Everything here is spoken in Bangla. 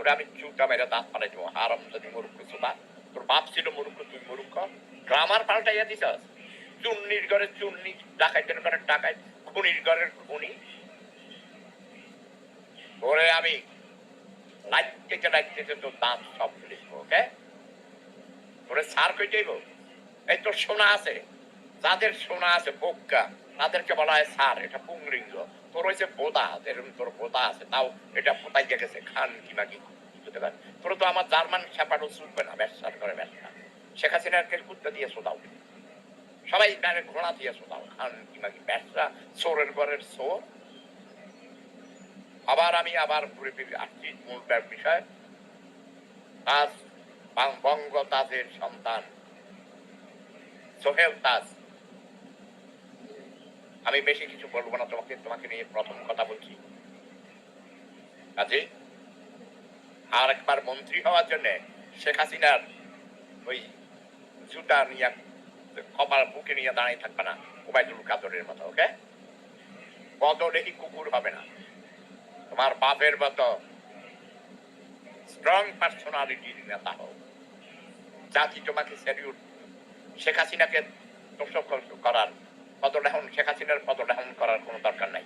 তোরে আমি দাঁত পালাই দেবো হারাম যদি মরুক্ষ সুবা তোর বাপ ছিল মরুক্ষ তুই মরুক্ষ গ্রামার পাল্টাইয়া দিছস চুন্নির ঘরে চুন্নি, ডাকাইতের ঘরে ডাকাই খুনির ঘরের খুনি। ওরে আমি লাইতে লাইতে তোর দাঁত সব দেবো ওকে? তোরে সার কই যাইব এই তোর সোনা আছে। যাদের সোনা আছে বোকা তাদেরকে বলা হয় সার, এটা পুংরিঙ্গ। তোর হয়েছে বোদা যেরকম তোর বোদা আছে, তাও এটা পোতাই গেছে, খান কি বুঝতে পার? তোর তো আমার জার্মান ছাপানো চলবে না, ব্যবসার করে ব্যবসা। শেখ হাসিনার কে কুত্তা দিয়ে শোধাও সবাই মানে ঘোড়া দিয়ে শোধাও খান কি নাকি ব্যবসা, চোরের ঘরের চোর। আবার আমি আবার ঘুরে ফিরে আসছি মূল বিষয়। তাজ বঙ্গ তাজের সন্তান। সোহেল তাজ। আমি বেশি কিছু বলব না, তোমাকে তোমাকে নিয়ে প্রথম কথা বলছি। কাজে, আর একবার মন্ত্রী হওয়ার জন্য শেখ হাসিনার ওই জুতা নিয়ে, কপাল বুকে নিয়ে দাঁড়িয়ে থাকবে না, ওবায়দুল কাদরের মতো, ওকে? বদলেই কুকুর হবে না। তোমার বাপের মতো স্ট্রং পার্সোনালিটির নেতা হোক জাতি তোমাকে স্যালিউট শেখ হাসিনাকে দর্শক করার পদগ্রহণ শেখ হাসিনার পদগ্রহণ করার কোনো দরকার নাই।